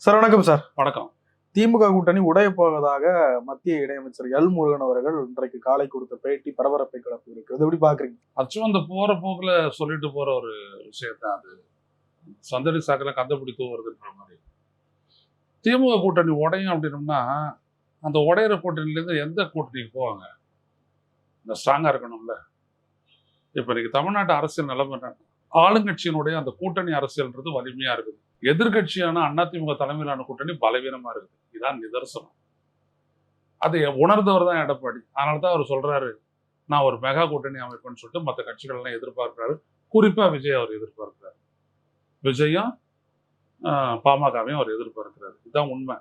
Sir வணக்கம் sir. வணக்கம். திமுக கூட்டணி உடைய போவதாக மத்திய இணையமைச்சர் எல் முருகன் அவர்கள் இன்றைக்கு காலை கொடுத்த பேட்டி பரபரப்பை கிளப்பி இருக்கிறது. எப்படி பாக்குறீங்க? அச்சும் அந்த போற போக்குல சொல்லிட்டு போற ஒரு விஷயத்தான் அது. சந்தடி சாக்கில் கந்தப்பிடி தூவுறதுன்ற மாதிரி. திமுக கூட்டணி உடையும் அப்படின்னம்னா அந்த உடையிற கூட்டணியிலேருந்து எந்த கூட்டணிக்கு போவாங்க? இந்த ஸ்ட்ராங்கா இருக்கணும்ல. இப்ப இன்னைக்கு தமிழ்நாட்டு அரசியல் நிலைமை? ஆளுங்கட்சியினுடைய அந்த கூட்டணி அரசியல்ன்றது வலிமையா இருக்குது. எதிர்கட்சியான அதிமுக தலைமையிலான கூட்டணி பலவீனமா இருக்குது. இதான் நிதர்சனம். அதை உணர்ந்தவர் தான் எடப்பாடி. அதனால தான் அவர் சொல்றாரு நான் ஒரு மெகா கூட்டணி அமைப்பேன்னு சொல்லிட்டு மற்ற கட்சிகள்லாம் எதிர்பார்க்கிறாரு. குறிப்பா விஜய் அவர் எதிர்பார்க்கிறாரு. விஜயும் ஆஹ், பாமகவையும் அவர் எதிர்பார்க்கிறாரு. இதுதான் உண்மை.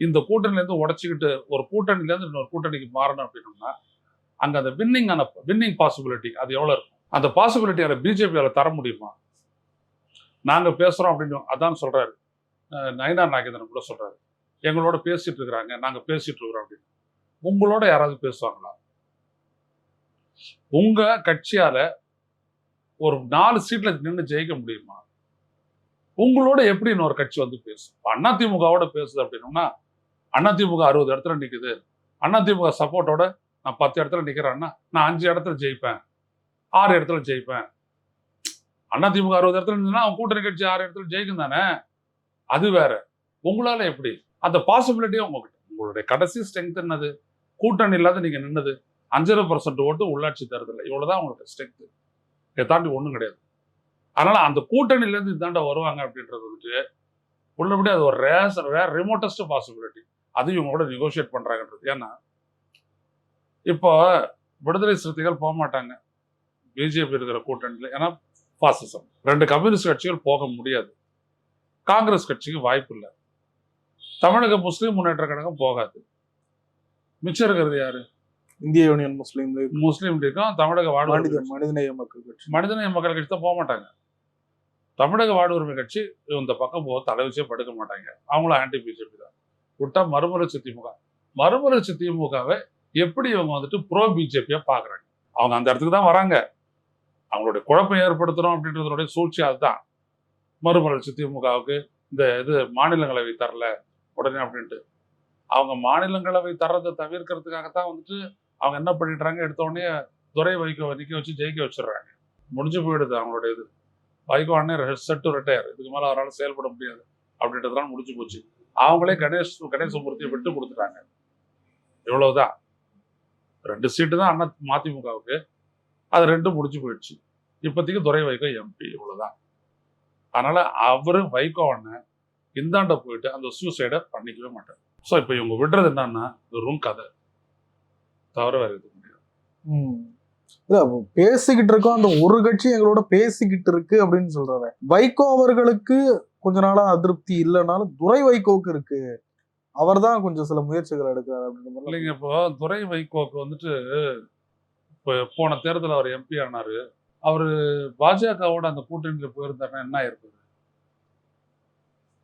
இந்த கூட்டணிலேருந்து உடச்சிக்கிட்டு ஒரு கூட்டணிலேருந்து இன்னொரு கூட்டணிக்கு மாறணும் அப்படின்னோம்னா அங்க அந்த வின்னிங் ஆன வின்னிங் பாசிபிலிட்டி அது எவ்வளோ இருக்கும்? அந்த பாசிபிலிட்டி அதை பிஜேபியால தர முடியுமா? நாங்க பேசுறோம் அப்படின்னு அதான் சொல்றாரு. நயனார் நாகேந்திரன் கூட சொல்றாரு. எங்களோட பேசிட்டு இருக்கிறாங்க நாங்க பேசிட்டு இருக்கிறோம் அப்படின்னு. உங்களோட யாராவது பேசுவாங்களா? உங்க கட்சியால ஒரு நாலு சீட்ல நின்று ஜெயிக்க முடியுமா? உங்களோட எப்படி இன்னொரு கட்சி வந்து பேசும்? அதிமுகவோட பேசுது அப்படின்னோம்னா அதிமுக அறுபது இடத்துல நிக்குது. அதிமுக சப்போர்ட்டோட நான் பத்து இடத்துல நிக்கிறேன்னா நான் அஞ்சு இடத்துல ஜெயிப்பேன். ஆறு இடத்துல ஜெயிப்பேன். அதிமுக அறுபது இடத்துல இருந்ததுன்னா அவன் கூட்டணி கட்சி ஆறு இடத்துல ஜெயிக்கும் தானே? அது வேற. உங்களால எப்படி? அந்த பாசிபிலிட்டியும் உங்ககிட்ட. உங்களுடைய கடைசி ஸ்ட்ரென்த் என்னது? கூட்டணி இல்லாத நீங்க நின்னது. அஞ்சரை பர்சன்ட் ஓட்டு உள்ளாட்சி தேர்தல் இவ்வளவுதான் உங்களுக்கு ஸ்ட்ரென்த் இதை தாண்டி ஒன்றும் கிடையாது. அதனால அந்த கூட்டணியிலேருந்து இதாண்ட வருவாங்க அப்படின்றது வந்துட்டு உள்ளபடி அது ஒரு ரேஸ் ரேர் ரிமோட்டஸ்ட் பாசிபிலிட்டி அதையும் இவங்க கூட நெகோஷியேட் பண்றாங்கன்றது. ஏன்னா இப்போ விடுதலை சிறுத்தைகள் போக மாட்டாங்க பிஜேபி இருக்கிற கூட்டணியில். ஏன்னா பாசிசம் ரெண்டு கம்யூனிஸ்ட் கட்சிகள் போக முடியாது. காங்கிரஸ் கட்சிக்கு வாய்ப்பு இல்லை. தமிழக முஸ்லீம் முன்னேற்ற கழகம் போகாது. மிச்சம் இருக்கிறது யாரு? இந்திய யூனியன் முஸ்லீம் லீக். முஸ்லீம் லீக்கும் தமிழக மனித மனிதநேய மக்கள் கட்சி. மனிதநேய மக்கள் கட்சி தான் போக மாட்டாங்க தமிழக வார்டு உரிமை கட்சி இந்த பக்கம் போக தலை வச்சே படுக்க மாட்டாங்க. அவங்களும் ஆன்டி பிஜேபி தான். விட்டா மறுமலர்ச்சி திமுக. மறுமலர்ச்சி திமுகவை எப்படி இவங்க வந்துட்டு ப்ரோ பிஜேபியா பாக்குறாங்க அவங்க அந்த இடத்துக்கு தான் வராங்க. அவங்களுடைய குழப்பம் ஏற்படுத்தணும் அப்படின்றதுடைய சூழ்ச்சி அதுதான். மறுமலர்ச்சி திமுகவுக்கு இந்த இது மாநிலங்களவை தரல உடனே அப்படின்ட்டு. அவங்க மாநிலங்களவை தர்றதை தவிர்க்கிறதுக்காகத்தான் வந்துட்டு அவங்க என்ன பண்ணிடுறாங்க? எடுத்த உடனே துரை வைக்க நிற்க வச்சு ஜெயிக்க வச்சிடுறாங்க. முடிஞ்சு போயிடுது அவங்களுடைய இது. வைகோ அண்ணே செட்டு ரிட்டையர் இதுக்கு மேலே அவரால் செயல்பட முடியாது அப்படின்றதுலாம் முடிஞ்சு போச்சு. அவங்களே கணேஷ் கணேசமூர்த்தியை விட்டு கொடுத்துட்டாங்க. இவ்வளவுதான். ரெண்டு சீட்டு தான் அண்ணா மதிமுகவுக்கு. அது ரெண்டும் முடிஞ்சு போயிடுச்சு. இப்போதைக்கு துரை வைகோ எம்பி இவ்வளவுதான். அதனால அவரு வைகோ அண்ணன் இந்தாண்ட போயிட்டு அந்த சூசைடை பண்ணிக்கவே மாட்டார். ஸோ இப்போ இவங்க விடுறது என்னன்னா வெறும் கதை. தவிர வேற எதுவும் கிடையாது. ம். இல்ல பேசிக்கிட்டு இருக்கோம் அந்த ஒரு கட்சி எங்களோட பேசிக்கிட்டு இருக்கு அப்படின்னு சொல்றாரு. வைகோ அவர்களுக்கு கொஞ்ச நாளா அதிருப்தி இல்லைனாலும் துரை வைகோவுக்கு இருக்கு. அவர்தான் கொஞ்சம் சில முயற்சிகள் எடுக்கிறார் அப்படின்ற மாதிரி. இல்லைங்க இப்போ துரை வைகோக்கு வந்துட்டு இப்போ போன தேர்தல் அவர் எம்பி ஆனாரு. அவர் பாஜகவோட அந்த கூட்டணியில் போயிருந்தாருன்னா என்ன ஆயிருக்குது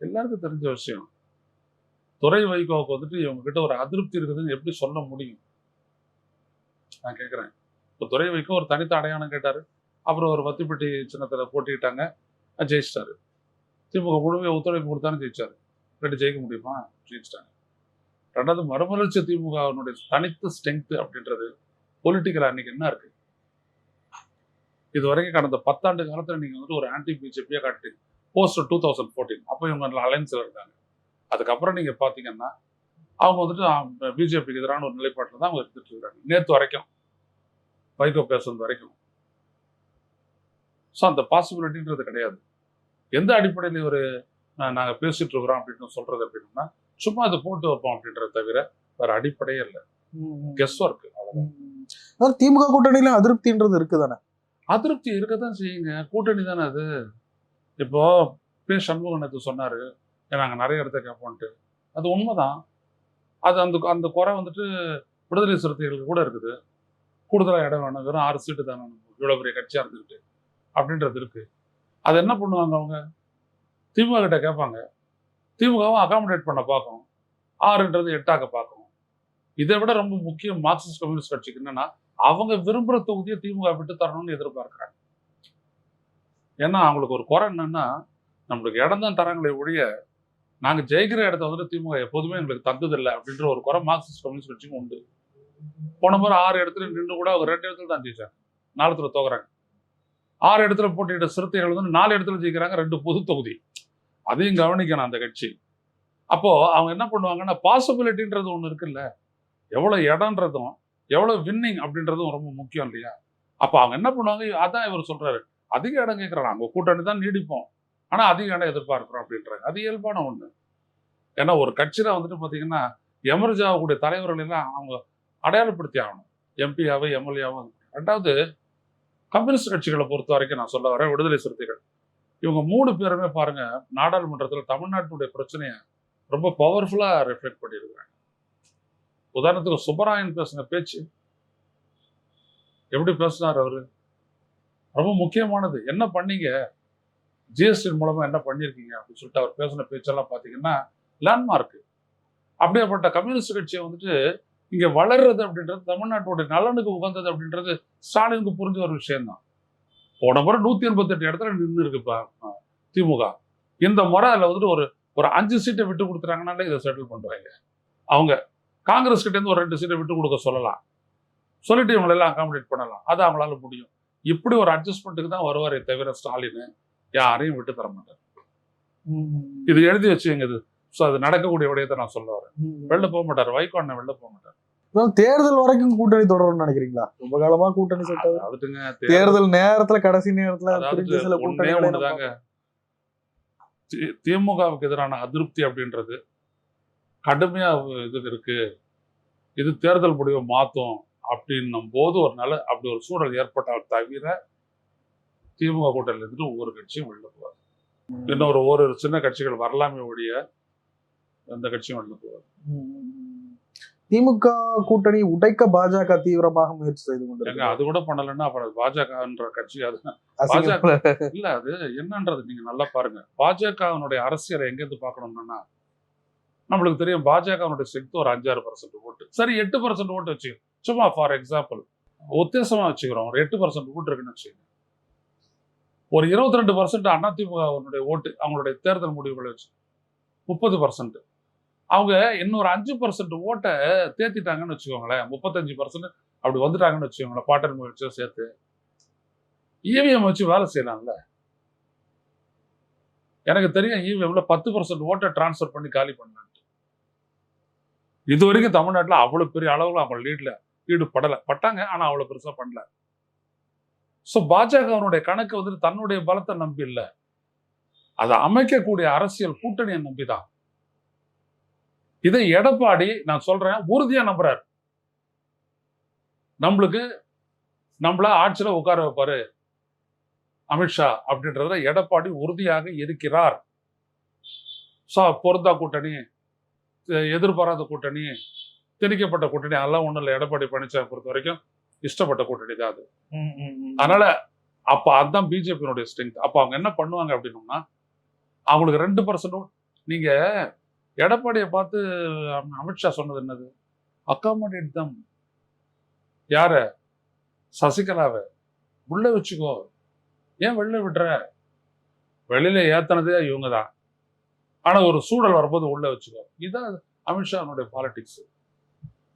எல்லாருக்கும் தெரிஞ்ச விஷயம். துறை வைகோவுக்கு வந்துட்டு இவங்க கிட்ட ஒரு அதிருப்தி இருக்குதுன்னு எப்படி சொல்ல முடியும்? நான் கேட்குறேன் இப்போ துறை வைகோ ஒரு தனித்த அடையாளம் கேட்டாரு. அப்புறம் ஒரு வத்திப்பட்டி சின்னத்தில் போட்டிக்கிட்டாங்க ஜெயிச்சிட்டாரு. திமுக முழுமையை ஒத்துழைப்பு கொடுத்தாலும் ஜெயிச்சாரு. ரெண்டு ஜெயிக்க முடியுமா? ஜெயிச்சிட்டாங்க. ரெண்டாவது மறுமலர்ச்சி திமுகவினுடைய தனித்த ஸ்ட்ரென்த் அப்படின்றது பொலிட்டிக்கல் அன்னைக்கு என்ன இருக்கு? இது வரைக்கும் கடந்த பத்தாண்டு காலத்துல நீங்க வந்துட்டு ஒரு ஆன்டி பிஜேபியா காட்டி போஸ்ட் டூ தௌசண்ட் ஃபோர்டீன் அப்போ இவங்க அலைன்ஸ்ல இருக்காங்க அதுக்கப்புறம் நீங்க பாத்தீங்கன்னா அவங்க வந்துட்டு பிஜேபிக்கு எதிரான ஒரு நிலைப்பாட்டில் தான் அவங்க இருந்துட்டு இருக்காங்க. நேற்று வரைக்கும் வைகோ பேசுறது வரைக்கும். ஸோ அந்த பாசிபிலிட்டின்றது கிடையாது. எந்த அடிப்படையில் இவர் நாங்கள் பேசிட்டு இருக்கிறோம் அப்படின்னு சொல்றது அப்படின்னா சும்மா அதை போட்டு வைப்போம் அப்படின்றத தவிர வேற அடிப்படையே இல்லை. கெஸ் ஒர்க் ம். அதாவது திமுக கூட்டணியில அதிருப்தின்றது இருக்குதானே? அதிருப்தி இருக்கத்தான் செய்யுங்க. கூட்டணி தானே அது? இப்போ பே. சண்முகம் சொன்னார். சொன்னாரு நாங்கள் நிறைய இடத்த கேட்போன்ட்டு. அது உண்மைதான். அது அந்த அந்த குறை வந்துட்டு விடுதலை சிறுத்தைகளுக்கு கூட இருக்குது. கூடுதலாக இடம் வேணும். வெறும் ஆறு சீட்டு தானே இவ்வளோ பெரிய கட்சியாக இருந்துக்கிட்டு அப்படின்றது இருக்குது அது என்ன பண்ணுவாங்க அவங்க? திமுக கிட்ட கேட்பாங்க. திமுகவும் அகாமடேட் பண்ண பார்க்கும் ஆறுன்றது எட்டாக்க பார்க்கும் இதை விட ரொம்ப முக்கியம் மார்க்சிஸ்ட் கம்யூனிஸ்ட் கட்சிக்கு என்னன்னா அவங்க விரும்புகிற தொகுதியை திமுக விட்டு தரணும்னு எதிர்பார்க்குறாங்க. ஏன்னா அவங்களுக்கு ஒரு குறை என்னன்னா நம்மளுக்கு இடம் தான் தராங்களே ஒழிய நாங்க ஜெயிக்கிற இடத்த வந்துட்டு திமுக எப்போதுமே எங்களுக்கு தந்ததில்லை அப்படின்ற ஒரு குறை மார்க்சிஸ்ட் கம்யூனிஸ்ட் கட்சிக்கும் உண்டு. போன முறை ஆறு இடத்துல நின்று கூட அவங்க ரெண்டு இடத்துல தான் ஜெயிச்சாங்க. நாலுத்துல தோக்குறாங்க. ஆறு இடத்துல போட்டியிட்ட சிறுத்தைகள் வந்து நாலு இடத்துல ஜெயிக்கிறாங்க ரெண்டு பொது தொகுதி. அதையும் கவனிக்கணும் அந்த கட்சி. அப்போது அவங்க என்ன பண்ணுவாங்கன்னா பாசிபிலிட்டின்றது ஒன்று இருக்குல்ல. எவ்வளோ இடம்ன்றதும் எவ்வளவு வின்னிங் அப்படின்றதும் ரொம்ப முக்கியம் இல்லையா? அப்ப அவங்க என்ன பண்ணுவாங்க? அதான் இவர் சொல்றாரு. அதிக இடம் கேட்கறாங்க. அவங்க கூட்டணி தான் நீடிப்போம். ஆனா அதிக இடம் எதிர்பார்க்கிறோம் அப்படின்றாங்க. அது இயல்பான ஒண்ணு. ஏன்னா ஒரு கட்சியில வந்துட்டு பாத்தீங்கன்னா எமர்ஜ் ஆகக்கூடிய தலைவர்கள் எல்லாம் அவங்க அடையாளப்படுத்தி ஆகணும். எம்பியாவும் எம்எல்ஏவோ. ரெண்டாவது கம்யூனிஸ்ட் கட்சிகளை பொறுத்த வரைக்கும் நான் சொல்ல வரேன். விடுதலை சிறுத்தைகள். இவங்க மூணு பேருமே பாருங்க நாடாளுமன்றத்துல தமிழ்நாட்டுடைய பிரச்சனையை ரொம்ப பவர்ஃபுல்லா ரிஃப்ளெக்ட் பண்ணியிருக்காங்க உதாரணத்துக்கு சுப்பராயன் பேசுன பேச்சு. எப்படி பேசினார் அவரு? ரொம்ப முக்கியமானது. என்ன பண்ணீங்க? ஜிஎஸ்டி மூலமா என்ன பண்ணியிருக்கீங்க அப்படின்னு சொல்லிட்டு அவர் பேசின பேச்செல்லாம் பார்த்தீங்கன்னா லேண்ட்மார்க் அப்படியேப்பட்ட கம்யூனிஸ்ட் கட்சியை வந்துட்டு இங்க வளர்றது அப்படின்றது தமிழ்நாட்டுடைய நலனுக்கு உகந்தது அப்படின்றது ஸ்டாலினுக்கு புரிஞ்ச ஒரு விஷயம்தான். போன முறை நூத்தி எண்பத்தெட்டு இடத்துல நின்று இருக்குப்பா திமுக. இந்த முறை அதில் வந்துட்டு ஒரு ஒரு அஞ்சு சீட்டை விட்டு கொடுத்துறாங்கனாலே இதை செட்டில் பண்றாங்க அவங்க காங்கிரஸ் கிட்ட இருந்து ஒரு ரெண்டு சீட்டை விட்டு கொடுக்க சொல்லலாம். சொல்லிட்டு இவங்களை எல்லாம் அகாமடேட் பண்ணலாம். அது அவங்களால முடியும். இப்படி ஒரு அட்ஜஸ்ட்மெண்ட்டுக்கு தான் வருவாரே தவிர ஸ்டாலின் யாரையும் விட்டு தர மாட்டார். இது எழுதி வச்சுங்க இது. ஸோ அது நடக்கக்கூடிய விடயத்தை நான் சொல்ல வரேன். வெளில போக மாட்டார். வைகோ அண்ணன் வெளில போக மாட்டார். தேர்தல் வரைக்கும் கூட்டணி தொடரும்னு நினைக்கிறீங்களா? ரொம்ப காலமா கூட்டணி அதுட்டுங்க தேர்தல் நேரத்துல கடைசி நேரத்துல கூட்டணிகளை ஒண்ணுதாங்க. திமுகவுக்கு எதிரான அதிருப்தி அப்படின்றது கடுமையா இது இருக்கு. இது தேர்தல் முடிவை மாத்தும் அப்படின்னும் போது ஒரு நல்ல அப்படி ஒரு சூழல் ஏற்பட்டால் தவிர திமுக கூட்டணியில இருந்துட்டு ஒவ்வொரு கட்சியும் வெளில போவாது இன்னொரு ஒரு சின்ன கட்சிகள் வரலாமே ஒழிய எந்த கட்சியும் வெளில போவாது திமுக கூட்டணி உடைக்க பாஜக தீவிரமாக முயற்சி செய்து கொண்டிருக்காங்க அது கூட பண்ணலைன்னா அப்புறம் பாஜகன்ற கட்சி அது அசிங்கப்பட- இல்ல அது என்னன்றது நீங்க நல்லா பாருங்க. பாஜகவினுடைய அரசியலை எங்க இருந்து பார்க்கணும்னா நம்மளுக்கு தெரியும் பாஜகவினுடைய ஸ்ட்ரென்த் ஒரு அஞ்சாறு பர்சன்ட் ஓட்டு சரி எட்டு பர்சன்ட் ஓட்டு வச்சு சும்மா ஃபார் எக்ஸாம்பிள் உத்தேசமா வச்சுக்கிறோம். ஒரு எட்டு பர்சன்ட் ஓட்டு இருக்குன்னு வச்சுக்கோங்க. ஒரு இருபத்தி ரெண்டு பர்சன்ட் அதிமுகவினுடைய ஓட்டு அவங்களுடைய தேர்தல் முடிவுகளை வச்சு. முப்பது பர்சன்ட் அவங்க இன்னொரு அஞ்சு பர்சன்ட் ஓட்டை தேத்திட்டாங்கன்னு வச்சுக்கோங்களேன். முப்பத்தஞ்சு பர்சன்ட் அப்படி வந்துட்டாங்கன்னு வச்சுக்கோங்களேன் பாட்டன் முயற்சியும் சேர்த்து. இவிஎம் வச்சு வேலை செய்யலாம்ல. எனக்கு தெரியும் இவிஎம்ல பத்து பர்சன்ட் ஓட்டை டிரான்ஸ்ஃபர் பண்ணி காலி பண்ணாங்க இது வரைக்கும் தமிழ்நாட்டுல அவ்வளவு பெரிய அளவுல அவங்க லீட்ல ஈடுபடலை. பட்டாங்க ஆனா அவ்வளவு பெருசா பண்ணல. சோ பாஜகவினுடைய கணக்கு வந்துட்டு தன்னுடைய பலத்தை நம்பி இல்ல. அதை அமைக்கக்கூடிய அரசியல் கூட்டணியை நம்பிதான். இதை எடப்பாடி நான் சொல்றேன் உறுதியா நம்புறாரு. நம்மளுக்கு நம்மள ஆட்சியில உட்கார வைப்பாரு அமித்ஷா அப்படின்றதுல எடப்பாடி உறுதியாக இருக்கிறார். சோ பொருந்தா கூட்டணி எதிர்பாராத கூட்டணி திணிக்கப்பட்ட கூட்டணி அதெல்லாம் ஒண்ணும் இல்லை. எடப்பாடி பழனிசாமி பொறுத்த வரைக்கும் இஷ்டப்பட்ட கூட்டணி தான் அது. அதனால அப்ப அதுதான் பிஜேபியினுடைய ஸ்ட்ரென்த் அப்ப அவங்க என்ன பண்ணுவாங்க அப்படின்னோம்னா அவங்களுக்கு ரெண்டு பர்சன்ட் நீங்க எடப்பாடியை பார்த்து அம்- அமித்ஷா சொன்னது என்னது? அக்காமடேட் தம். யார? சசிகலாவை. உள்ள வச்சுக்கோ. ஏன் வெளில விடுற? வெளியில ஏத்தனதே இவங்க தான். ஆனா ஒரு சூழல் வரும்போது உள்ளே வச்சுக்கோ இதுதான் அமித்ஷானுடைய பாலிடிக்ஸ்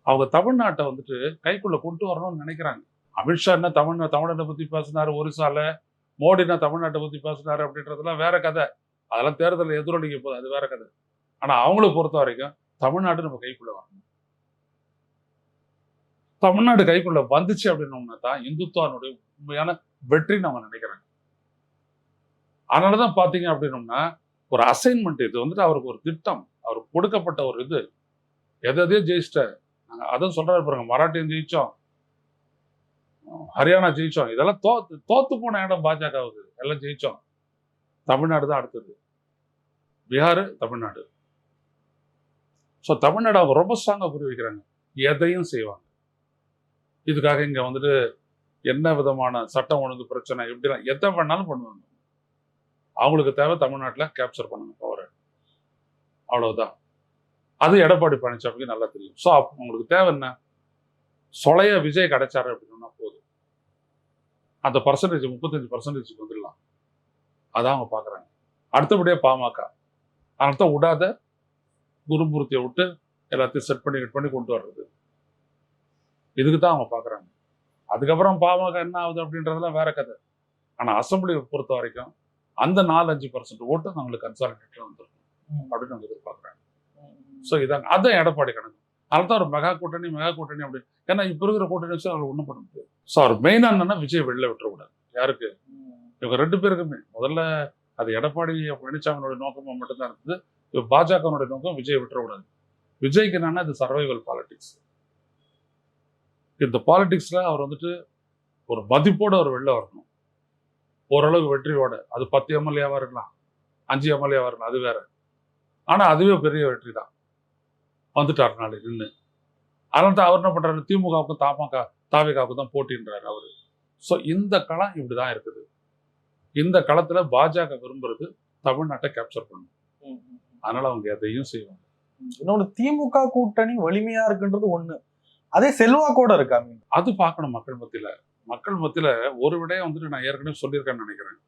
அவங்க தமிழ்நாட்டை வந்துட்டு கைக்குள்ள கொண்டு வரணும்னு நினைக்கிறாங்க. அமித்ஷா என்ன தமிழ் தமிழ்நாட்டை பத்தி பேசினார் ஒரிசால. மோடி தமிழ்நாட்டை பத்தி பேசினார் அப்படின்றதுலாம் வேற கதை. அதெல்லாம் தேர்தலில் எதிரொலிக்க போகுது அது வேற கதை. ஆனா அவங்கள பொறுத்த வரைக்கும் தமிழ்நாடு நம்ம கைக்குள்ளே வரணும். தமிழ்நாடு கைக்குள்ள வந்துச்சு அப்படின்னோம்னா தான் இந்துத்துவனுடைய உண்மையான வெற்றி நம்ம நினைக்கிறாங்க. அதனாலதான் பார்த்தீங்க அப்படின்னோம்னா ஒரு அசைன்மெண்ட் இது. வந்துட்டு அவருக்கு ஒரு திட்டம். அவருக்கு கொடுக்கப்பட்ட ஒரு இது. எதை எதையோ ஜெயிச்சிட்டாரு. நாங்க அதுவும் சொல்றாரு பாருங்க மராட்டியம் ஜெயிச்சோம். ஹரியானா ஜெயிச்சோம். இதெல்லாம் தோத்து தோத்து போன இடம் பாஜகவுக்கு. எல்லாம் ஜெயிச்சோம். தமிழ்நாடு தான் அடுத்தது. பீகார் தமிழ்நாடு. ஸோ தமிழ்நாடு அவங்க ரொம்ப ஸ்ட்ராங்காக புரிய வைக்கிறாங்க. எதையும் செய்வாங்க. இதுக்காக இங்க வந்துட்டு என்ன விதமான சட்டம் ஒழுங்கு பிரச்சனை எப்படிலாம் எதை வேணாலும் பண்ணுவாங்க. அவங்களுக்கு தேவை தமிழ்நாட்டில் கேப்சர் பண்ணுங்க பவரை அவ்வளவுதான். அது எடப்பாடி பழனிசாமிக்கு நல்லா தெரியும். ஸோ உங்களுக்கு தேவை என்ன? சொலைய விஜய் கிடைச்சாரு அப்படின்னா போதும். அந்த பர்சன்டேஜ் முப்பத்தஞ்சு பர்சன்டேஜ் வந்துடலாம். அதான் அவங்க பார்க்குறாங்க அடுத்தபடியாக பாமக. அதனால தான் விடாத குருமூர்த்தியை விட்டு எல்லாத்தையும் செட் பண்ணி கட் பண்ணி கொண்டு வர்றது. இதுக்கு தான் அவங்க பார்க்குறாங்க அதுக்கப்புறம் பாமக என்ன ஆகுது அப்படின்றதெல்லாம் வேற கதை. ஆனால் அசம்பிளியை பொறுத்த வரைக்கும் அந்த நாலஞ்சு பர்சன்ட் ஓட்டு நம்மளுக்கு கன்சாலிடேட்டில் வந்துருக்கும் அப்படின்னு அவங்க எதிர்பார்க்குறாங்க. ஸோ இதாங்க. அதான் எடப்பாடி கணக்கு. அதனால தான் ஒரு மெகா கூட்டணி மெகா கூட்டணி அப்படி. ஏன்னா இப்போ இருக்கிற கூட்டணி வச்சு அவர் ஒன்றும் பண்ண முடியாது. ஸோ அவர் மெயினாக என்னன்னா விஜய் வெளில விட்டுறக்கூடாது. யாருக்கு? இவங்க ரெண்டு பேருக்குமே. முதல்ல அது எடப்பாடி பழனிசாமியோட நோக்கமாக மட்டும்தான் இருந்தது. இப்போ பாஜகனுடைய நோக்கம் விஜய் விட்டுறக்கூடாது. விஜய்க்கு என்னன்னா இது சர்வைவல் பாலிடிக்ஸ் இந்த பாலிடிக்ஸ்ல அவர் வந்துட்டு ஒரு மதிப்போட அவர் வெளில வரணும். ஓரளவுக்கு வெற்றியோட. அது பத்து எம்எல்ஏவா இருக்கலாம். அஞ்சு எம்எல்ஏவா இருக்கலாம். அது வேற. ஆனா அதுவே பெரிய வெற்றி தான். வந்துட்டார் நாளை நின்று அதனால தான் அவர் என்ன பண்றாரு? திமுகவுக்கும் தமாக தாவிகாவுக்கும் தான் போட்டின்றாரு அவரு. ஸோ இந்த களம் இப்படிதான் இருக்குது. இந்த களத்துல பாஜக விரும்புறது தமிழ்நாட்டை கேப்சர் பண்ணும் அதனால அவங்க எதையும் செய்வாங்க. இன்னொன்னு திமுக கூட்டணி வலிமையா இருக்குன்றது ஒண்ணு. அதே செல்வாக்கோட இருக்கா மீன் அது பார்க்கணும் மக்கள் மத்தியில. மக்கள் மத்தியில் ஒரு விடையை வந்துட்டு நான் ஏற்கனவே சொல்லியிருக்கேன்னு நினைக்கிறேன்.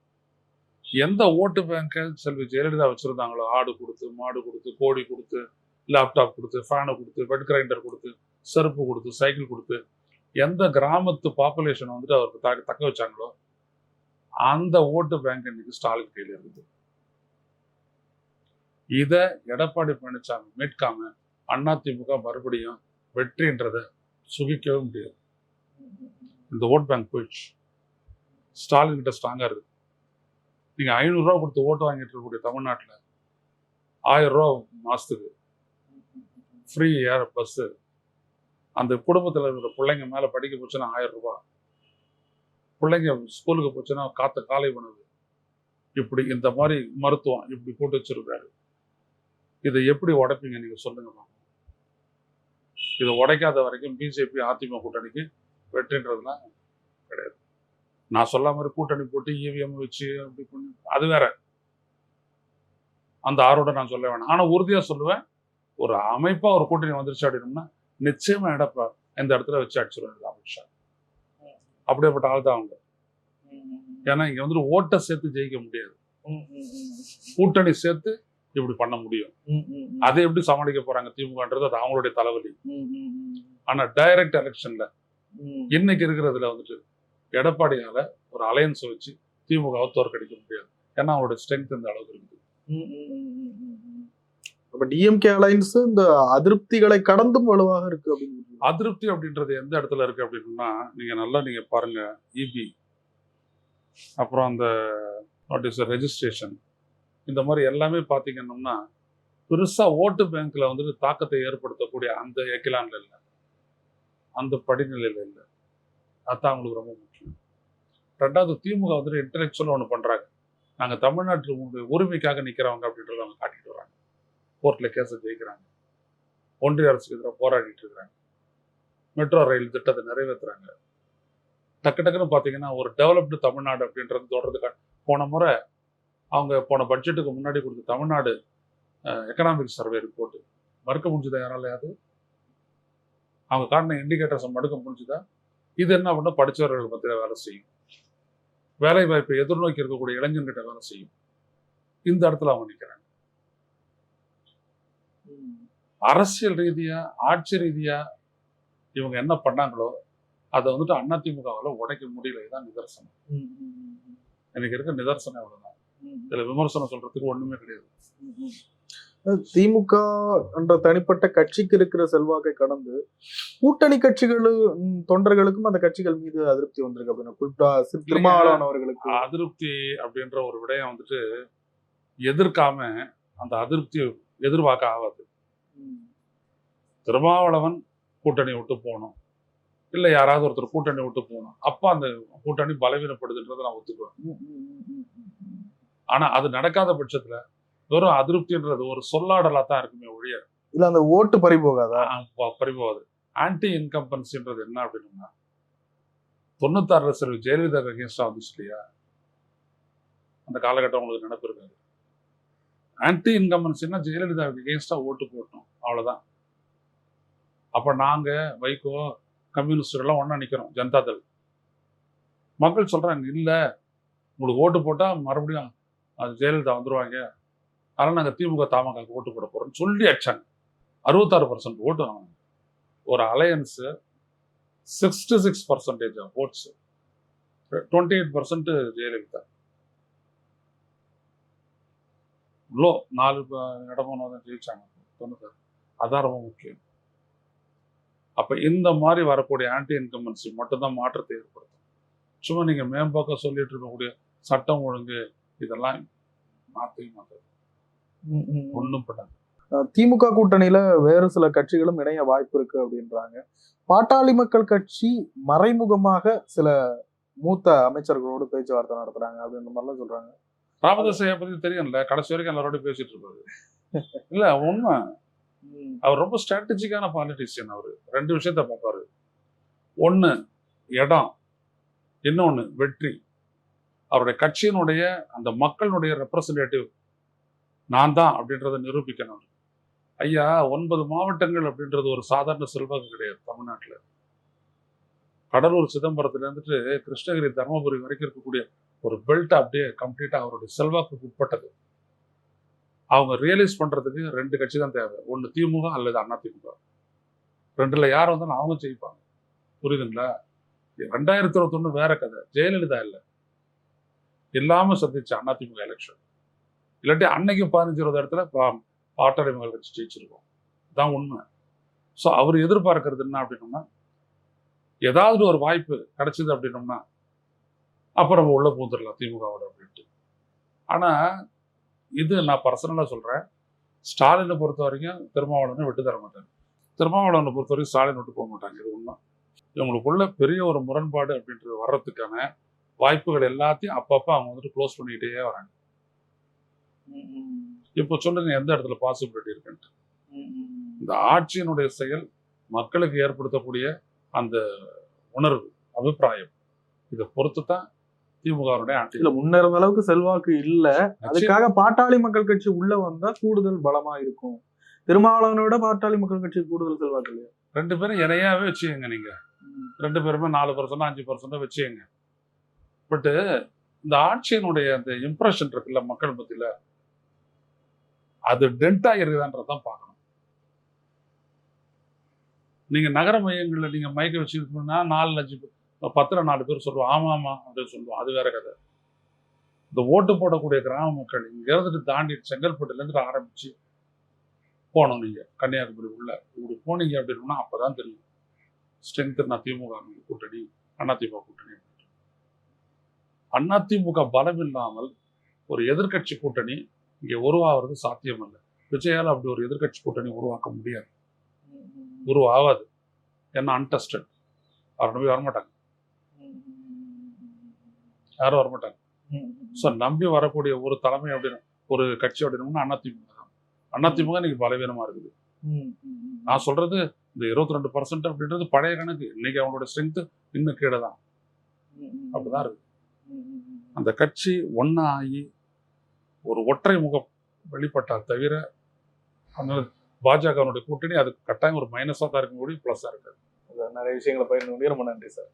எந்த ஓட்டு பேங்கை செல்வி ஜெயலலிதா வச்சுருந்தாங்களோ ஆடு கொடுத்து மாடு கொடுத்து கோழி கொடுத்து லேப்டாப் கொடுத்து ஃபேனை கொடுத்து பெட் கிரைண்டர் கொடுத்து செருப்பு கொடுத்து சைக்கிள் கொடுத்து எந்த கிராமத்து பாப்புலேஷனை வந்துட்டு அவருக்கு தக்க தக்க வச்சாங்களோ அந்த ஓட்டு பேங்க் இன்னைக்கு ஸ்டாலின் கையில் இருக்குது. இதை எடப்பாடி பழனிசாமி மீட்காம அதிமுக மறுபடியும் வெற்றின்றதை சுகிக்கவே முடியாது. இந்த ஓட் பேங்க் போயிடுச்சு. ஸ்டாலின் கிட்ட ஸ்ட்ராங்காக இருக்குது நீங்கள் ஐநூறுரூவா கொடுத்து ஓட்டு வாங்கிட்டு இருக்கக்கூடிய தமிழ்நாட்டில் ஆயிரரூவா மாதத்துக்கு ஃப்ரீ ஏர் பஸ்ஸு அந்த குடும்பத்தில் இருக்கிற பிள்ளைங்க மேலே படிக்க போச்சுன்னா ஆயிரரூபா பிள்ளைங்க ஸ்கூலுக்கு போச்சுன்னா காத்த காலை உணவு இப்படி இந்த மாதிரி மருத்துவம் இப்படி போட்டு வச்சிருக்காரு. இதை எப்படி உடைப்பீங்க நீங்கள் சொல்லுங்கம்மா இதை உடைக்காத வரைக்கும் பிஜேபி அதிமுக கூட்டணிக்கு வெற்றின்றதுலாம் கிடையாது. நான் சொல்ல மாதிரி கூட்டணி போட்டு இவிஎம் வச்சு அப்படி பண்ணி அது வேற. அந்த ஆரோட நான் சொல்ல வேணாம். ஆனா உறுதியா சொல்லுவேன் ஒரு அமைப்பா ஒரு கூட்டணி வந்துருச்சு அப்படின்னோம்னா நிச்சயமா எடப்பா இந்த இடத்துல வச்சு அடிச்சிருவாங்க அமித்ஷா. அப்படியேப்பட்ட ஆள் தான் அவங்க. ஏன்னா இங்க வந்துட்டு ஓட்டை சேர்த்து ஜெயிக்க முடியாது. கூட்டணி சேர்த்து இப்படி பண்ண முடியும். அதை எப்படி சமாளிக்க போறாங்க திமுகன்றது அது அவங்களுடைய தலைவலி. ஆனா டைரக்ட் எலெக்ஷன்ல இன்னைக்கு இருக்கிறதுல வந்துட்டு எடப்பாடியால ஒரு அலையன்ஸ் வச்சு திமுகவை தோற்கடிக்க முடியாது. ஏன்னா அவங்களோட ஸ்ட்ரென்த் இந்த அளவுக்கு இருக்குது. அப்ப டிஎம்கே அலைன்ஸ் இந்த அதிருப்திகளை கடந்தும் வலுவாக இருக்கு அப்படின்னு அதிருப்தி அப்படின்றது எந்த இடத்துல இருக்கு அப்படின்னா நீங்க நல்லா நீங்க பாருங்க இபி அப்புறம் அந்த வாட் இஸ் ரெஜிஸ்ட்ரேஷன் இந்த மாதிரி எல்லாமே பார்த்தீங்கன்னா பெருசா ஓட்டு பேங்க்ல வந்துட்டு தாக்கத்தை ஏற்படுத்தக்கூடிய அந்த எக்கிலான்ல இல்லை. அந்த படிநிலையில் இல்லை. அதுதான் அவங்களுக்கு ரொம்ப முக்கியம். ரெண்டாவது திமுக வந்துட்டு இன்டலெக்சுவலாக ஒன்று பண்ணுறாங்க நாங்கள் தமிழ்நாட்டில் உங்க உரிமைக்காக நிற்கிறவங்க அப்படின்றத அவங்க காட்டிட்டு வராங்க. கோர்ட்டில் கேஸை ஜெயிக்கிறாங்க. ஒன்றிய அரசுக்கு எதிராக போராடிட்டு இருக்கிறாங்க. மெட்ரோ ரயில் திட்டத்தை நிறைவேற்றுறாங்க டக்கு டக்குன்னு பார்த்தீங்கன்னா ஒரு டெவலப்டு தமிழ்நாடு அப்படின்றது தொடர்றதுக்காக போன முறை அவங்க போன பட்ஜெட்டுக்கு முன்னாடி கொடுத்த தமிழ்நாடு எக்கனாமிக் சர்வே ரிப்போர்ட்டு மறுக்க முடிஞ்சதா யாராலையாவது? அவங்க காட்டின இண்டிகேட்டர்ஸை மறுக்க முடிஞ்சுதா? இது என்ன பண்ண? படித்தவர்கள் மத்தியில் வேலை செய்யும். வேலை வாய்ப்பை எதிர்நோக்கி இருக்கக்கூடிய இளைஞர்கிட்ட வேலை செய்யும். இந்த இடத்துல அவங்க நிற்கிறாங்க அரசியல் ரீதியா ஆட்சி ரீதியா இவங்க என்ன பண்ணாங்களோ அதை வந்துட்டு அதிமுகவால் உடைக்க முடியல. இதுதான் நிதர்சனம். எனக்கு இருக்க நிதர்சனம் இவ்வளவுதான். இதுல விமர்சனம் சொல்றதுக்கு ஒண்ணுமே கிடையாது. திமுக என்ற தனிப்பட்ட கட்சிக்கு இருக்கிற செல்வாக்கை கடந்து கூட்டணி கட்சிகள் ம், தொண்டர்களுக்கும் அந்த கட்சிகள் மீது அதிருப்தி வந்திருக்கு அப்படின்னு குறிப்பா திருமாவளவன் அவர்களுக்கு. அதிருப்தி அப்படின்ற ஒரு விடயம் வந்துட்டு எதிர்க்காம அந்த அதிருப்தியை எதிர்பார்க்க ஆகாது. திருமாவளவன் கூட்டணி விட்டு போகணும். இல்ல யாராவது ஒருத்தர் கூட்டணி விட்டு போகணும். அப்ப அந்த கூட்டணி பலவீனப்படுதுன்றதை நான் ஒத்துக்குவேன். ஆனா அது நடக்காத பட்சத்துல வெறும் அதிருப்தின்றது ஒரு சொல்லாடலா தான் இருக்குமே ஒழிய. இல்ல அந்த ஓட்டு பறி போகாதா? ஆஹ் ப- பறிபோகாது ஆன்டி இன்கம்பன்சின்றது என்ன அப்படின்னா தொண்ணூத்தாறுல சரி ஜெயலலிதா அகேன்ஸ்டா வந்துச்சு இல்லையா? அந்த காலகட்டம் உங்களுக்கு நினைப்பு இருக்காது ஆன்டி இன்கம்பன்சின்னா ஜெயலலிதா அகேன்ஸ்டா ஓட்டு போட்டோம் அவ்வளவுதான். அப்ப நாங்க வைகோ கம்யூனிஸ்ட் எல்லாம் ஒண்ணா நிக்கிறோம் ஜனதாதள் மக்கள் சொல்றாங்க இல்ல உங்களுக்கு ஓட்டு போட்டா மறுபடியும் அது ஜெயலலிதா வந்துருவாங்க. அதனால் நாங்கள் திமுக தமாக ஓட்டு போட போகிறோம்னு சொல்லி அடிச்சாங்க. அறுபத்தாறு பர்சன்ட் ஓட்டு வாங்கினாங்க. ஒரு alliance sixty six percentage votes twenty eight percent Jayalalithaa. இவ்வளோ நாலு ப- இடமும் தான் ஜெயிச்சாங்க. தொண்ணூத்தாறு. அதான் ரொம்ப முக்கியம். அப்போ இந்த மாதிரி வரக்கூடிய ஆன்டி இன்கம்பன்சி மட்டும்தான் மாற்றத்தை ஏற்படுத்தும். சும்மா நீங்கள் மேம்பாக்க சொல்லிட்டு இருக்கக்கூடிய சட்டம் ஒழுங்கு இதெல்லாம் மாற்றவே மாற்றாது ஒன்றும் அஹ் திமுக கூட்டணியில வேறு சில கட்சிகளும் இணைய வாய்ப்பு இருக்கு அப்படின்றாங்க. பாட்டாளி மக்கள் கட்சி மறைமுகமாக சில மூத்த அமைச்சர்களோடு பேச்சுவார்த்தை நடத்துறாங்க அப்படின்ற மாதிரிலாம் சொல்றாங்க. ராமதாசையை பத்தி தெரியும்ல? கடைசி வரைக்கும் எல்லாரோடய பேசிட்டு இருப்பாரு. இல்ல உண்மை. அவர் ரொம்ப ஸ்ட்ராட்டஜிக்கான பாலிட்டிஷியன் அவர். ரெண்டு விஷயத்த பார்ப்பாரு. ஒண்ணு இடம். இன்னொன்னு வெற்றி. அவருடைய கட்சியினுடைய அந்த மக்களுடைய ரெப்ரசன்டேட்டிவ் நான் தான் அப்படின்றத நிரூபிக்கணும். ஐயா ஒன்பது மாவட்டங்கள் அப்படின்றது ஒரு சாதாரண செல்வாக்கு கிடையாது தமிழ்நாட்டுல. கடலூர் சிதம்பரத்துல இருந்துட்டு கிருஷ்ணகிரி தருமபுரி வரைக்கும் இருக்கக்கூடிய ஒரு பெல்ட் அப்படியே கம்ப்ளீட்டாக அவருடைய செல்வாக்குக்கு உட்பட்டது. அவங்க ரியலைஸ் பண்றதுக்கு ரெண்டு கட்சி தான் தேவை. ஒன்று திமுக அல்லது அதிமுக ரெண்டுல யார் வந்தாலும் அவங்க ஜெயிப்பாங்க. புரியுதுங்களா? ரெண்டாயிரத்தி இருபத்தொன்று வேற கதை. ஜெயலலிதா இல்லை. இல்லாம சந்திச்ச அதிமுக எலெக்ஷன் இல்லாட்டி அன்னைக்கு பதினஞ்சு இருபது இடத்துல பா- கட்சி ஜெயிச்சிருக்கோம். தான் உண்மை. ஸோ அவர் எதிர்பார்க்கறது என்ன அப்படின்னோம்னா ஏதாவது ஒரு வாய்ப்பு கிடைச்சிது அப்படின்னோம்னா அப்போ நம்ம உள்ளே பூந்துடலாம் திமுகவோட அப்படின்ட்டு. ஆனா இது நான் பர்சனலாக சொல்கிறேன் ஸ்டாலினை பொறுத்த வரைக்கும் திருமாவளவனை விட்டு தர மாட்டாங்க திருமாவளவனை பொறுத்த வரைக்கும் ஸ்டாலின் விட்டு போக மாட்டாங்க இது உண்மை. இவங்களுக்குள்ள பெரிய ஒரு முரண்பாடு அப்படின்றது வர்றதுக்கான வாய்ப்புகள் எல்லாத்தையும் அப்பப்போ அவங்க வந்துட்டு க்ளோஸ் பண்ணிக்கிட்டே வராங்க. இப்போ சொல்லுங்க எந்த இடத்துல பாசிபிலிட்டி இருக்குன்ட்டு. இந்த ஆட்சியினுடைய செயல் மக்களுக்கு ஏற்படுத்தக்கூடிய அந்த உணர்வு அபிப்பிராயம் இதை பொறுத்து தான் திமுகவுடைய ஆட்சி. இல்ல முன்னேறும் அளவுக்கு செல்வாக்கு இல்ல. அதுக்காக பாட்டாளி மக்கள் கட்சி உள்ள வந்தா கூடுதல் பலமா இருக்கும். திருமாவளவனை விட பாட்டாளி மக்கள் கட்சி கூடுதல் செல்வாக்கு இல்லையா? ரெண்டு பேரும் இணையாவே வச்சுக்கோங்க நீங்க. ரெண்டு பேருமே நாலு பர்சன்ட் அஞ்சு பர்சன்ட் வச்சுக்கோங்க. பட்டு இந்த ஆட்சியினுடைய அந்த இம்ப்ரெஷன் இருக்குல்ல மக்கள் மத்தியில? அது டென்ட் இருக்குதான்றதான் பார்க்கணும். நீங்க நகர மையங்கள்ல நீங்க மைக்க வச்சுக்கிட்டோம்னா நாலு அஞ்சு பத்துல நாலு பேர் சொல்லுவோம். ஆமா ஆமா அப்படின்னு சொல்லுவோம். அது வேற கதை. இந்த ஓட்டு போடக்கூடிய கிராம மக்கள் இங்க இருந்துட்டு தாண்டி செங்கல்பட்டுல இருந்து ஆரம்பிச்சு போகணும் நீங்க கன்னியாகுமரி உள்ள இப்படி போனீங்க அப்படின்னா அப்பதான் தெரியும். ஸ்ட்ரென்த் நான் திமுக கூட்டணி அதிமுக கூட்டணி. அதிமுக பலம் இல்லாமல் ஒரு எதிர்க்கட்சி கூட்டணி இங்கே உருவாகிறது சாத்தியம் இல்லை விஜயால் அப்படி ஒரு எதிர்க்கட்சி கூட்டணி உருவாக்க முடியாது. உருவாகாது. ஏன்னா அன்டெஸ்டட் அவர் நம்பி வரமாட்டாங்க? யாரும் வரமாட்டாங்க? ம், ஸோ நம்பி வரக்கூடிய ஒரு தலைமை அப்படின்னு ஒரு கட்சி அப்படின்னா அதிமுக தான். அதிமுக இன்னைக்கு பலவீனமா இருக்குது. நான் சொல்றது இந்த இருபத்தி ரெண்டு பர்சன்ட் அப்படின்றது பழைய கணக்கு. இன்னைக்கு அவங்களோட ஸ்ட்ரென்த் இன்னும் கீழே தான். அப்படிதான் இருக்கு. அந்த கட்சி ஒன்னா ஆகி ஒரு ஒற்றை முகம் வெளிப்பட்டால் தவிர அந்த பாஜகவினுடைய கூட்டணி அது கட்டாயம் ஒரு மைனஸாக தான் இருக்க முடியும் ப்ளஸ்ஸாக இருக்காது நிறைய விஷயங்களை பயிர்ந்து ரொம்ப நன்றி சார்.